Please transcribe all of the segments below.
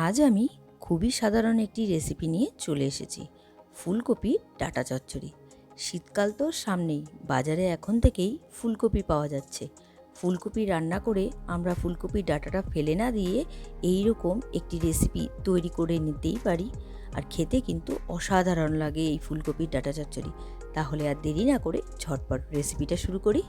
আজ আমি খুবই সাধারণ একটি রেসিপি নিয়ে চলে এসেছি। ফুলকপির ডাটা চচ্চড়ি। শীতকাল তো সামনেই, বাজারে এখন থেকেই ফুলকপি পাওয়া যাচ্ছে। ফুলকপি রান্না করে আমরা ফুলকপির ডাটাটা ফেলে না দিয়ে এই রকম একটি রেসিপি তৈরি করে নিতেই পারি। আর খেতে কিন্তু অসাধারণ লাগে এই ফুলকপির ডাটা চচ্চড়ি। তাহলে আর দেরি না করে ঝটপট রেসিপিটা শুরু করি।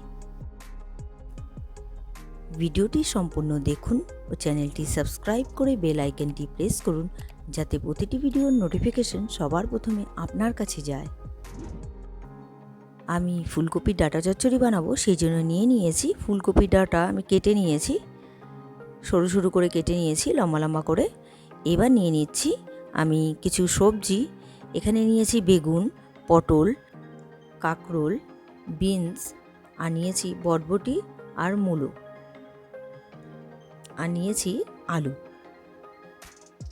ভিডিওটি সম্পূর্ণ দেখুন ও চ্যানেলটি সাবস্ক্রাইব করে বেল আইকনটি প্রেস করুন যাতে প্রতিটি ভিডিওর নোটিফিকেশন সবার প্রথমে আপনার কাছে যায়। আমি ফুলকপির ডাটা চচ্চড়ি বানাবো, সেই জন্য নিয়ে নিয়েছি ফুলকপির ডাটা। আমি কেটে নিয়েছি, সরু সরু করে কেটে নিয়েছি, লম্বা লম্বা করে। এবার নিয়ে নিচ্ছি আমি কিছু সবজি। এখানে নিয়েছি বেগুন, পটল, কাঁকরোল, বিনস, আর নিয়েছি বটবটি আর মূলো। আর নিয়েছি আলু।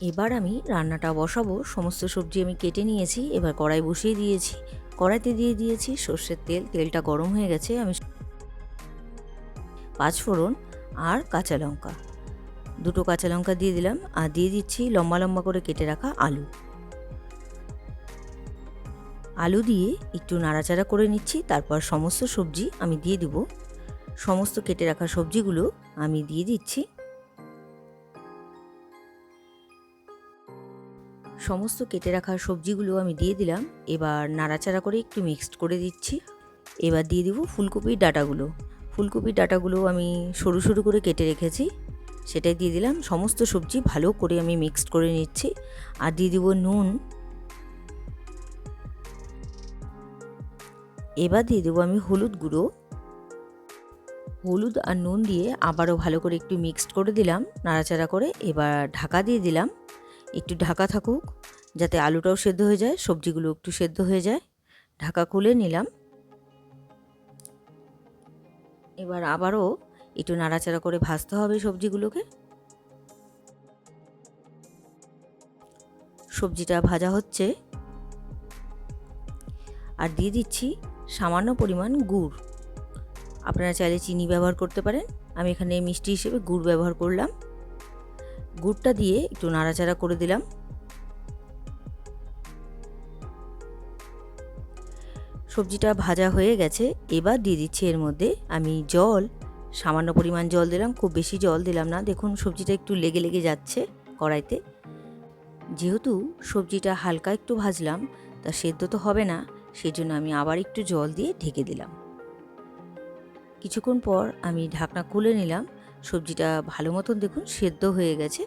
এবার আমি রান্নাটা বসাবো। সমস্ত সবজি আমি কেটে নিয়েছি, এবার কড়াই বসিয়ে দিয়েছি। কড়াইতে দিয়ে দিয়েছি সর্ষের তেল, তেলটা গরম হয়ে গেছে, আমি পাঁচ ফোড়ন আর কাঁচা লঙ্কা। দুটো কাঁচা লঙ্কা দিয়ে দিলাম, আর দিয়ে দিচ্ছি লম্বা লম্বা করে কেটে রাখা আলু। আলু দিয়ে একটু নাড়াচাড়া করে নিচ্ছি, তারপর সমস্ত সবজি আমি দিয়ে দিব। সমস্ত কেটে রাখা সবজিগুলো আমি দিয়ে দিচ্ছি। সমস্ত কেটে রাখা সবজিগুলো আমি দিয়ে দিলাম। এবার নাড়াচাড়া করে একটু মিক্সড করে দিচ্ছি। এবার দিয়ে দিব ফুলকপির ডাটাগুলো। ফুলকপির ডাটাগুলো আমি সরু সরু করে কেটে রেখেছি। সেটাই দিয়ে দিলাম। সমস্ত সবজি ভালো করে আমি মিক্সড করে নিচ্ছি। আর দিয়ে দিব নুন। এবার দিয়ে দেবো আমি হলুদ গুঁড়ো। হলুদ আর নুন দিয়ে আবারও ভালো করে একটু মিক্সড করে দিলাম। নাড়াচাড়া করে এবার ঢাকা দিয়ে দিলাম। একটু ঢাকা থাকুক, যাতে আলুটাও সেদ্ধ হয়ে যায়, সবজিগুলো একটু সেদ্ধ হয়ে যায়। ঢাকা খুলে নিলাম। এবার আবারও একটু নাড়াচাড়া করে ভাজতে হবে সবজিগুলোকে। সবজিটা ভাজা হচ্ছে। আর দিয়ে দিচ্ছি সামান্য পরিমাণ গুড়। আপনারা চাইলে চিনি ব্যবহার করতে পারেন। আমি এখানে মিষ্টি হিসেবে গুড় ব্যবহার করলাম। গুড়টা দিয়ে একটু নাড়াচাড়া করে দিলাম। সবজিটা ভাজা হয়ে গেছে, এবার দিয়ে দিচ্ছি এর মধ্যে আমি জল, সামান্য পরিমাণ জল দিলাম, খুব বেশি জল দিলাম না। দেখুন, সবজিটা একটু লেগে লেগে যাচ্ছে কড়াইতে। যেহেতু সবজিটা হালকা একটু ভাজলাম, তা সেদ্ধ তো হবে না, সেজন্য আমি আবার একটু জল দিয়ে ঢেকে দিলাম। কিছুক্ষণ পর আমি ঢাকনা খুলে নিলাম সবজিটা ভালো মতন দেখুন, সেদ্ধ হয়ে গেছে,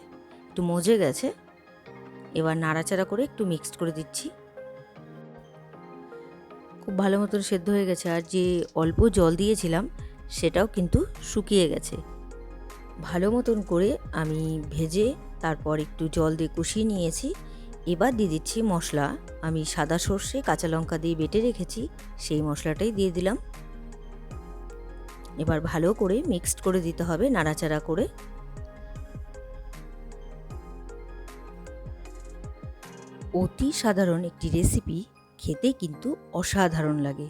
একটু মজে গেছে। এবার নাড়াচাড়া করে একটু মিক্সড করে দিচ্ছি। খুব ভালো মতন সেদ্ধ হয়ে গেছে, আর যে অল্প জল দিয়েছিলাম, সেটাও কিন্তু শুকিয়ে গেছে। ভালো মতন করে আমি ভেজে তারপর একটু জল দিয়ে কষিয়ে নিয়েছি। এবার দিয়ে দিচ্ছি মশলা। আমি সাদা সর্ষে, কাঁচা লঙ্কা দিয়ে বেটে রেখেছি, সেই মশলাটাই দিয়ে দিলাম। এবার ভালো করে মিক্সড করে দিতে হবে, নাড়াচাড়া করে। অতি সাধারণ একটি রেসিপি খেতে কিন্তু অসাধারণ লাগে।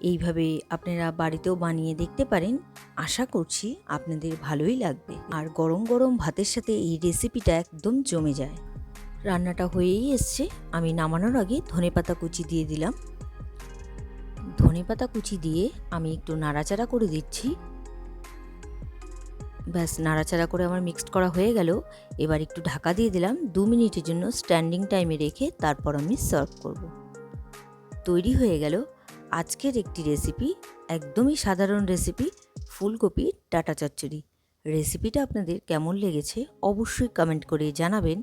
এইভাবে আপনারা বাড়িতেও বানিয়ে দেখতে পারেন। আশা করছি আপনাদের ভালোই লাগবে। আর গরম গরম ভাতের সাথে এই রেসিপিটা একদম জমে যায়। রান্নাটা হয়েই এসছে। আমি নামানোর আগে ধনেপাতা কুচি দিয়ে দিলাম। ধনেপাতা কুচি দিয়ে আমি একটু নাড়াচাড়া করে দিচ্ছি। ব্যাস, নাড়াচাড়া করে আমার মিক্সড করা হয়ে গেল। এবার একটু ঢাকা দিয়ে দিলাম। দু মিনিটের জন্য স্ট্যান্ডিং টাইমে রেখে তারপর আমি সার্ভ করব। তৈরি হয়ে গেল আজকের একটি রেসিপি একদমই সাধারণ রেসিপি ফুলকপির ডাটা চচ্চড়ি। রেসিপিটা আপনাদের কেমন লেগেছে অবশ্যই কমেন্ট করে জানাবেন।